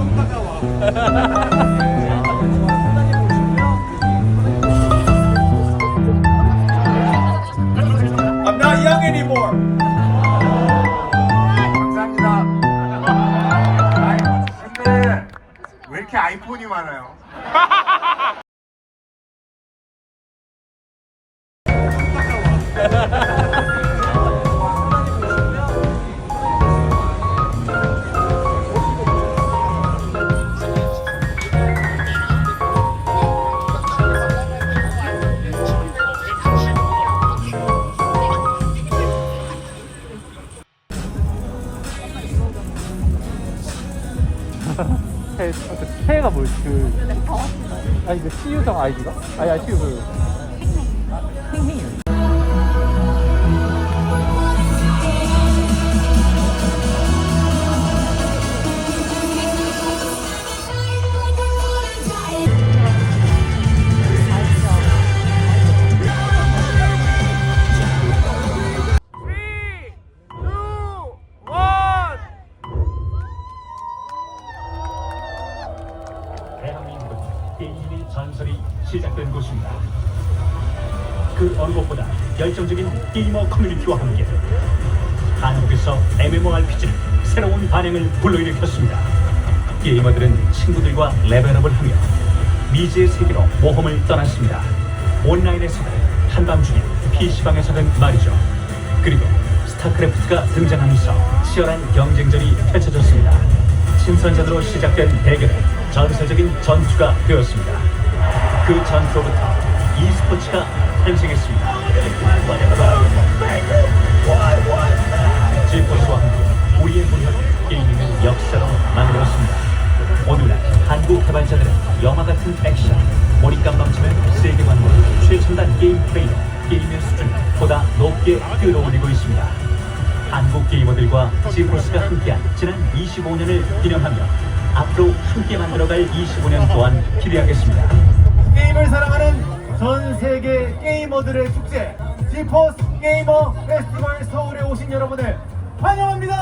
I'm not young anymore. 감사합니다. 아이, 근데 왜 이렇게 아이폰이 많아요? 아니, 그 CU성 아이디가? 아니, 아니, CU 그. 레벨업을 하며 미지의 세계로 모험을 떠났습니다. 온라인에서든 한밤중에 PC방에서든 말이죠. 그리고 스타크래프트가 등장하면서 치열한 경쟁전이 펼쳐졌습니다. 신선전으로 시작된 대결은 전설적인 전투가 되었습니다. 그 전투로부터 e스포츠가 탄생했습니다. 지포스와 함께 우리의 문화를 게임의 역사로 만들었습니다. 오늘날 한국 개발자들은 영화 같은 액션, 몰입감 넘치는 세계관과 최첨단 게임 플레이로 게임의 수준을 보다 높게 끌어올리고 있습니다. 한국 게이머들과 지포스가 함께한 지난 25년을 기념하며 앞으로 함께 만들어갈 25년 또한 기대하겠습니다. 게임을 사랑하는 전 세계 게이머들의 축제 지포스 게이머 페스티벌 서울에 오신 여러분을 환영합니다.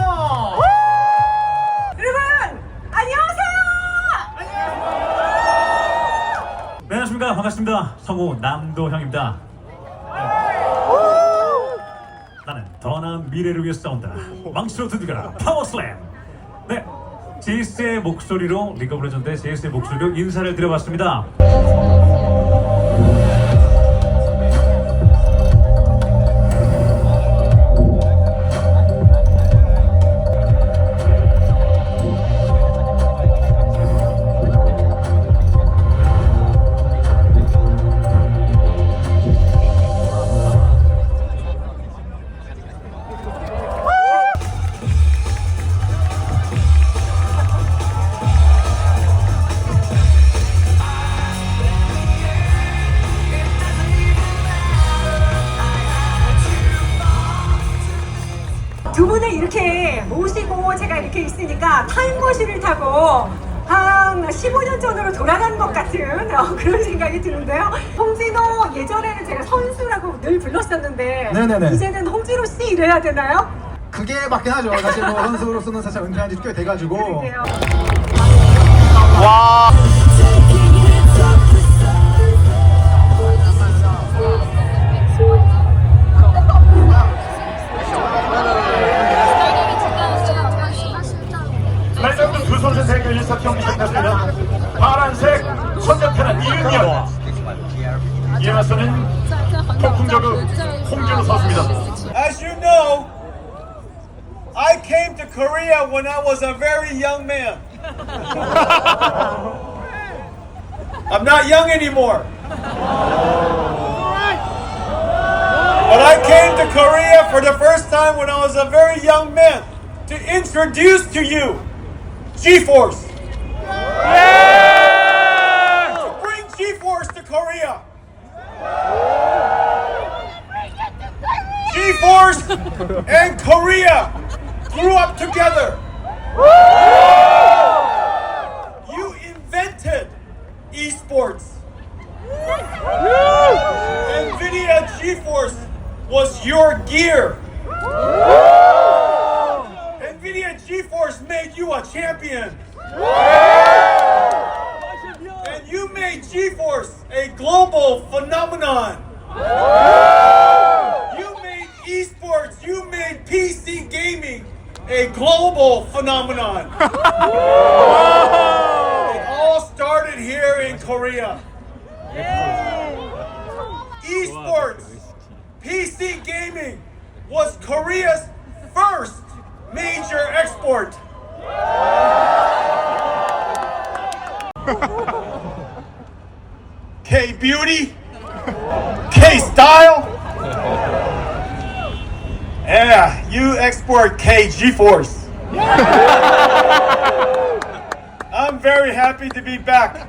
여러분 안녕 안녕하십니까. 반갑습니다. 성우 남도형입니다. 나는 더 나은 미래를 위해 싸운다. 망치로 두드겨라. 파워슬램. 네. 제이스의 목소리로 리그 오브 레전드의 제이스의 목소리로 인사를 드려봤습니다. 생각이 드는데요. 홍진호 예전에는 제가 선수라고 늘 불렀었는데 네네네. 이제는 홍진호 씨 이래야 되나요? 그게 맞긴 하죠. 사실 뭐 선수로서는 사실 은퇴한 지 꽤 돼가지고 그러게요. 말장도 두 선수 대결 1사 경기 시작했습니다. 파란색 선전태는 이은현. 이에 맞서는 폭풍저그 홍진호 선수입니다. As you know, I came to Korea when I was a very young man. I'm not young anymore. But I came to Korea for the first time when I was a very young man to introduce to you G-Force. To G-Force and Korea grew up together. You invented esports. NVIDIA GeForce was your gear. NVIDIA GeForce made you a champion. global phenomenon. You made esports, you made PC gaming a global It all started here in Korea. Esports, PC gaming was Korea's first major export. K beauty, K style. Yeah, you export K G-force. I'm very happy to be back.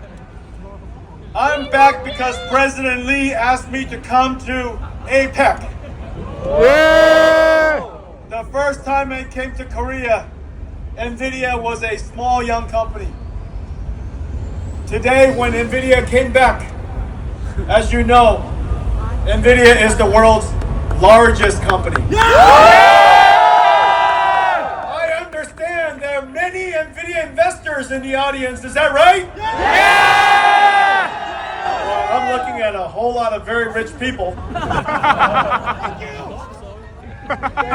I'm back because President Lee asked me to come to APEC. The first time I came to Korea, NVIDIA was a small young company. Today, when NVIDIA came back, as you know, NVIDIA is the world's largest company. I NVIDIA investors in the audience. Is that right? Well, I'm looking at a whole lot of very rich people.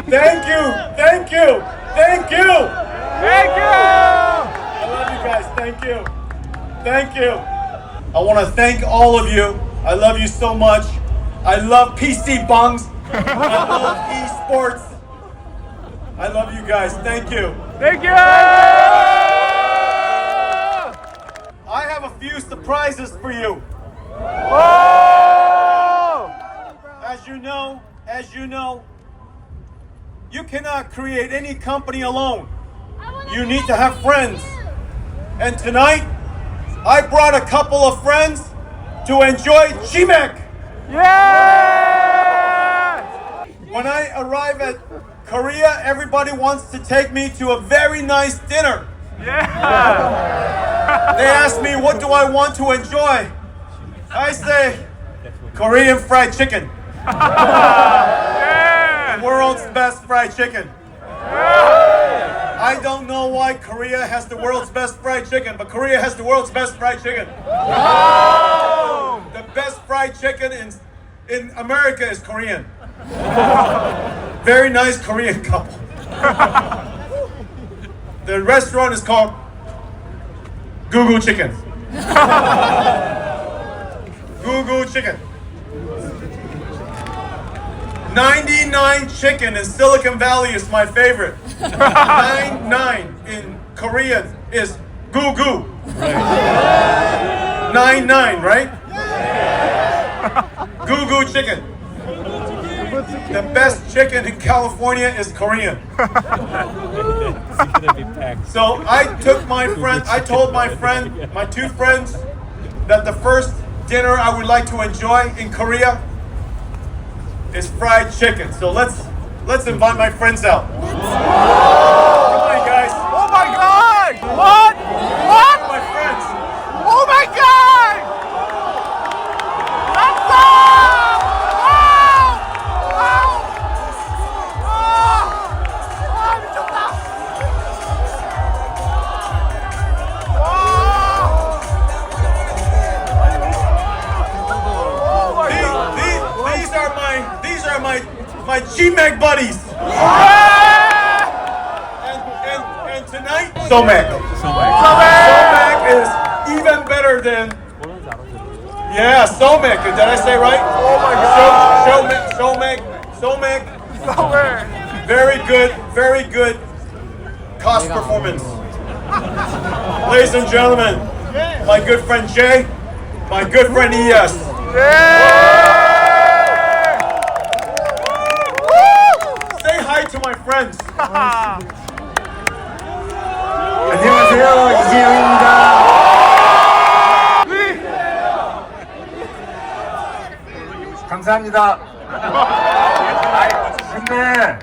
Thank you, thank you, thank you. Thank you! I love you guys. Thank you. Thank you. I want to thank all of you. I love you so much. I love PC bungs. I love esports. I love you guys. Thank you. Thank you! I have a few surprises for you. Oh! As you know, as you know, you cannot create any company alone. You need to have friends. And tonight, I brought a couple of friends to enjoy GMEC. Yeah! When I arrive at Korea, everybody wants to take me to a very nice dinner. Yeah! They ask me, what do I want to enjoy? I say, Korean fried chicken. Yeah! World's best fried chicken. I don't know why Korea has the world's best fried chicken, but Korea has the world's best fried chicken. Oh. The best fried chicken in, in America is Korean. Very nice Korean couple. The restaurant is called Gugu Chicken. Gugu Chicken. 99 chicken in Silicon Valley is my favorite. 99 in Korean is goo gugu. 99, right? Gugu chicken. The best chicken in California is Korean. So I took my friend, I told my friend, my two friends, that the first dinner I would like to enjoy in Korea is fried chicken. So let's let's invite my friends out. My my GMAC buddies. And, and, and tonight, Somac. Somac is even better than. Yeah, Somac. Did I say right? Oh my God. Somac. Somac. Somac. Very good. Very good. Cost performance. Ladies and gentlemen, my good friend Jay, my good friend ES. Say to my friends. 안녕하세요 이재영입니다. 감사합니다. 아이, 근데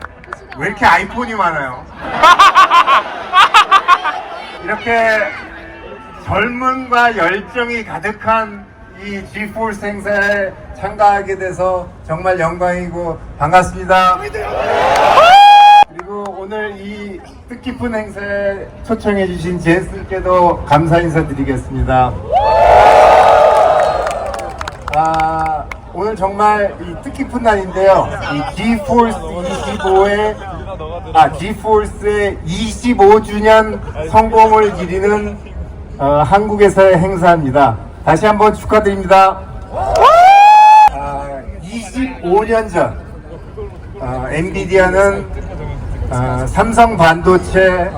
왜 이렇게 아이폰이 많아요? 이렇게 젊음과 열정이 가득한 이 G4 행사에 참가하게 돼서 정말 영광이고 반갑습니다. 뜻깊은 행사에 초청해주신 제스님께도 감사 인사드리겠습니다. 아, 오늘 정말 이 뜻깊은 날인데요. 이 G-Force 25의 아 G-Force의 25주년 성공을 기리는 어, 한국에서의 행사입니다. 다시 한번 축하드립니다. 아, 25년 전 어, 엔비디아는 어, 삼성 반도체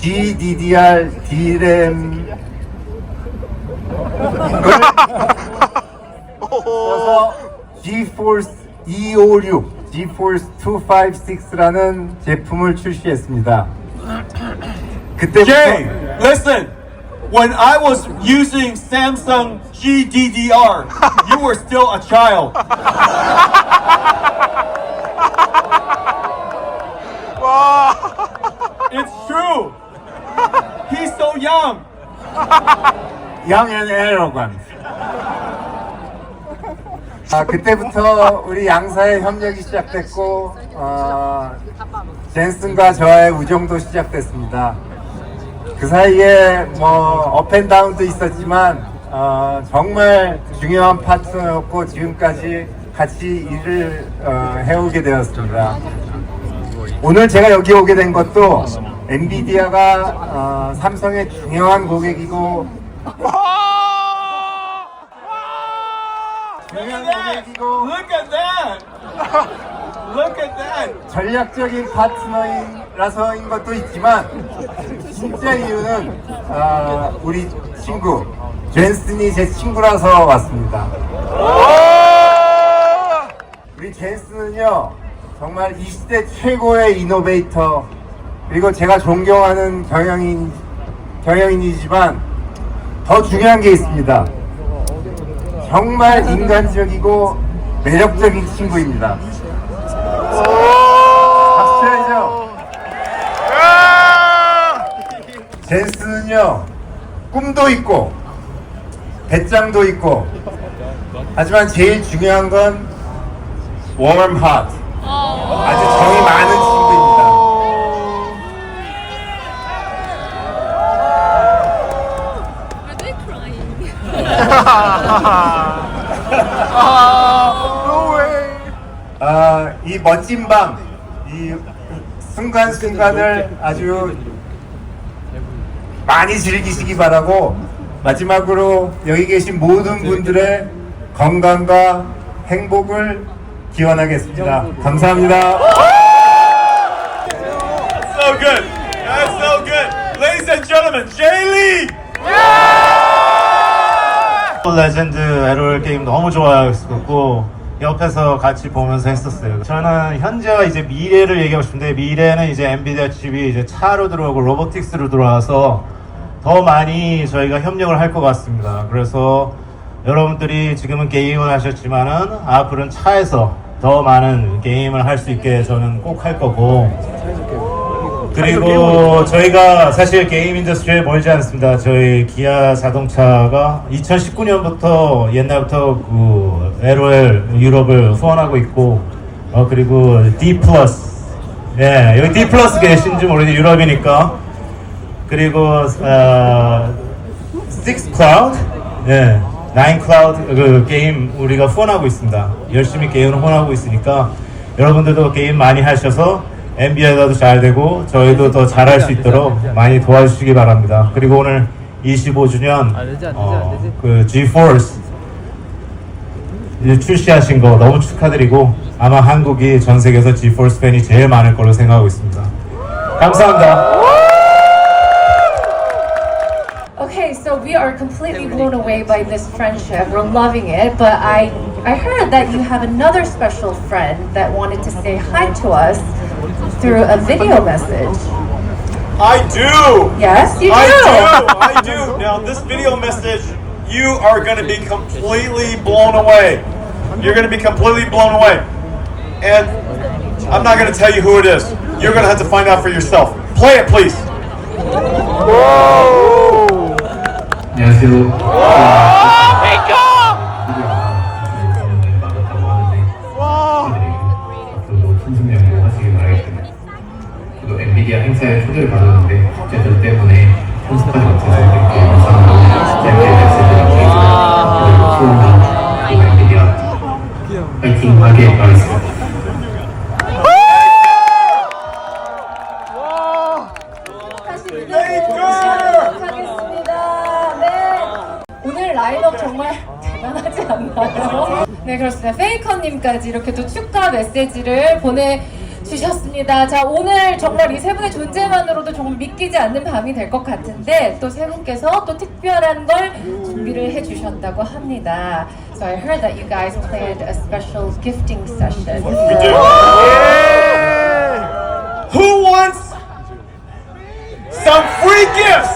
GDDR D램 써서 GeForce 256, GeForce 256라는 제품을 출시했습니다. 그때부터 Jay, listen. When I was using Samsung GDDR, you were still a child. It's true. He's so young. young and arrogant. 아, 그때부터 우리 양사의 협력이 시작됐고, 어, 젠슨과 저의 우정도 시작됐습니다. 그 사이에 뭐, 업앤다운도 있었지만, 어, 정말 중요한 파트너였고, 지금까지 같이 일을 어, 해오게 되었습니다. 오늘 제가 여기 오게 된 것도 엔비디아가 어, 삼성의 중요한 고객이고 중요한 고객이고 Look at that. Look at that. 전략적인 파트너라서인 것도 있지만 진짜 이유는 아, 우리 친구 젠슨이 제 친구라서 왔습니다. 우리 젠슨은요 정말 이 시대 최고의 이노베이터 그리고 제가 존경하는 경영인 경영인이지만 더 중요한 게 있습니다. 정말 인간적이고 매력적인 친구입니다. 박수 쳐야죠. 젠스는요 꿈도 있고 배짱도 있고 하지만 제일 중요한 건 warm heart crying? 아, 이 멋진 밤, 이 순간순간을 아주 많이 즐기시기 바라고 마지막으로 여기 계신 모든 분들의 건강과 행복을 기원하겠습니다. 감사합니다. So good. That's so good. Ladies and gentlemen, Jay Lee. 레전드 에롤 게임 너무 좋아했었고 옆에서 같이 보면서 했었어요. 저는 현재와 이제 미래를 얘기하고 싶은데 미래는 이제 엔비디아 칩이 이제 차로 들어오고 로보틱스로 들어와서 더 많이 저희가 협력을 할 것 같습니다. 그래서 여러분들이 지금은 게임을 하셨지만은 앞으로는 차에서 더 많은 게임을 할 수 있게 저는 꼭 할 거고 그리고 저희가 사실 게임 인더스트리에 멀지 않습니다. 저희 기아 자동차가 2019년부터 옛날부터 그 LOL 유럽을 후원하고 있고 어 그리고 D 플러스 예 여기 D 플러스 계신지 모르겠는데 유럽이니까. 그리고 어, Six Cloud? 예 나인 클라우드 그 게임 우리가 후원하고 있습니다. 열심히 게임을 후원하고 있으니까 여러분들도 게임 많이 하셔서 엔비아도 잘 되고 저희도 더 잘할 수 있도록 많이 도와주시기 바랍니다. 그리고 오늘 25주년 안 되지, 안 되지, 안 어. 그 G-Force 출시하신 거 너무 축하드리고 아마 한국이 전 세계에서 G-Force 팬이 제일 많을 걸로 생각하고 있습니다. 감사합니다. Okay, so we are completely blown away by this friendship. We're loving it, but I I heard that you have another special friend that wanted to say hi to us through a video message. I do. Yes, you do. I do. I do. Now, this video message, you are going to be completely blown away. You're going to be completely blown away. And I'm not going to tell you who it is. You're going to have to find out for yourself. Play it, please. 안녕하세요. 행사에 초대를 받았는데 제들 때문에 참석하지 못해서 이렇게 영상으로 짧게 말씀드리겠습니다. 소원과 이만들이야 파이팅 하게 가겠습니다. 라인업 정말 대단하지 않나요? 네 그렇습니다. 페이커님까지 이렇게 또 축하 메시지를 보내 주셨습니다. 자 오늘 정말 이 세 분의 존재만으로도 정말 믿기지 않는 밤이 될 것 같은데 또 세 분께서 또 특별한 걸 준비를 해 주셨다고 합니다. So I heard that you guys planned a special gifting session. Who wants some free gifts?